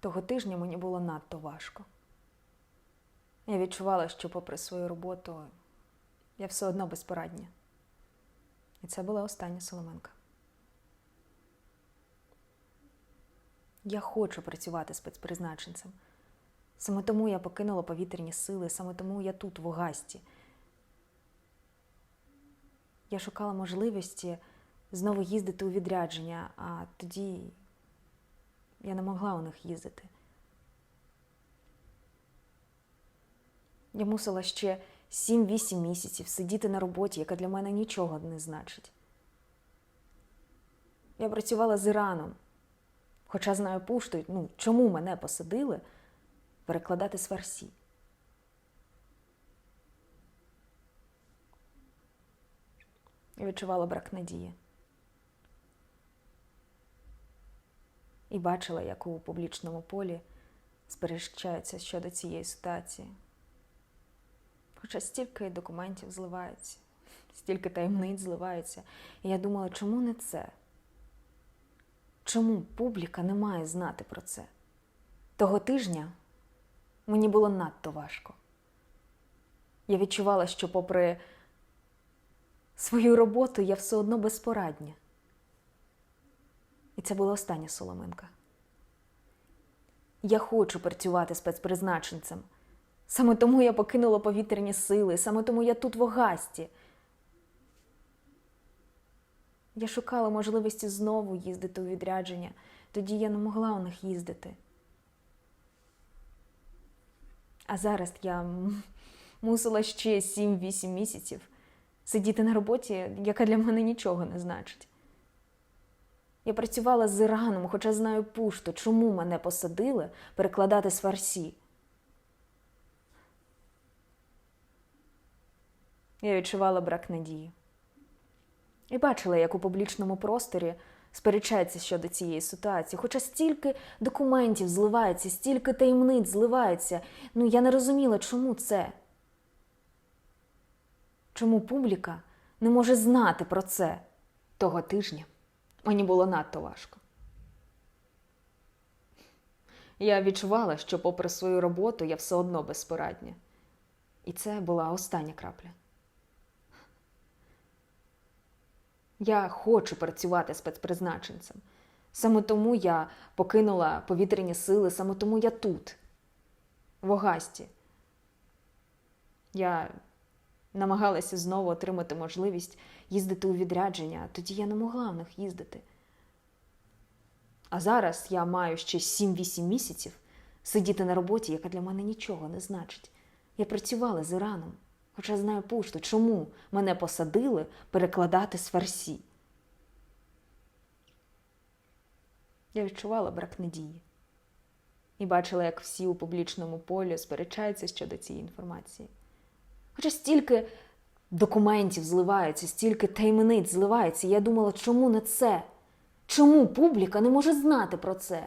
Того тижня мені було надто важко. Я відчувала, що, попри свою роботу, я все одно безпорадня. І це була остання Соломенка. Я хочу працювати спецпризначенцем. Саме тому я покинула повітряні сили, саме тому я тут, в Огасті. Я шукала можливості знову їздити у відрядження, а тоді я не могла у них їздити. Я мусила ще 7-8 місяців сидіти на роботі, яка для мене нічого не значить. Я працювала з Іраном, хоча знаю пушту, ну, чому мене посадили перекладати з фарсі. Я відчувала брак надії. І бачила, як у публічному полі сперечаються щодо цієї ситуації. Хоча стільки документів зливається, стільки таємниць зливається. І я думала, чому не це? Чому публіка не має знати про це? Того тижня мені було надто важко. Я відчувала, що, попри свою роботу, я все одно безпорадня. І це була остання соломинка. Я хочу працювати спецпризначенцем. Саме тому я покинула повітряні сили, саме тому я тут в Огасті. Я шукала можливості знову їздити у відрядження, тоді я не могла у них їздити. А зараз я мусила ще 7-8 місяців сидіти на роботі, яка для мене нічого не значить. Я працювала з Іраном, хоча знаю пушту, чому мене посадили перекладати з фарсі. Я відчувала брак надії. І бачила, як у публічному просторі сперечається щодо цієї ситуації. Хоча стільки документів зливається, стільки таємниць зливається. Ну я не розуміла, чому це. Чому публіка не може знати про це того тижня? Мені було надто важко. Я відчувала, що, попри свою роботу, я все одно безпорадня. І це була остання крапля. Я хочу працювати спецпризначенцем. Саме тому я покинула повітряні сили, саме тому я тут, в Огасті. Я намагалася знову отримати можливість їздити у відрядження, тоді я не могла в них їздити. А зараз я маю ще 7-8 місяців сидіти на роботі, яка для мене нічого не значить. Я працювала з Іраном, хоча знаю пушту, чому мене посадили перекладати з фарсі. Я відчувала брак надії і бачила, як всі у публічному полі сперечаються щодо цієї інформації. Хоча стільки документів зливається, стільки таємниць зливається, я думала, чому не це? Чому публіка не може знати про це?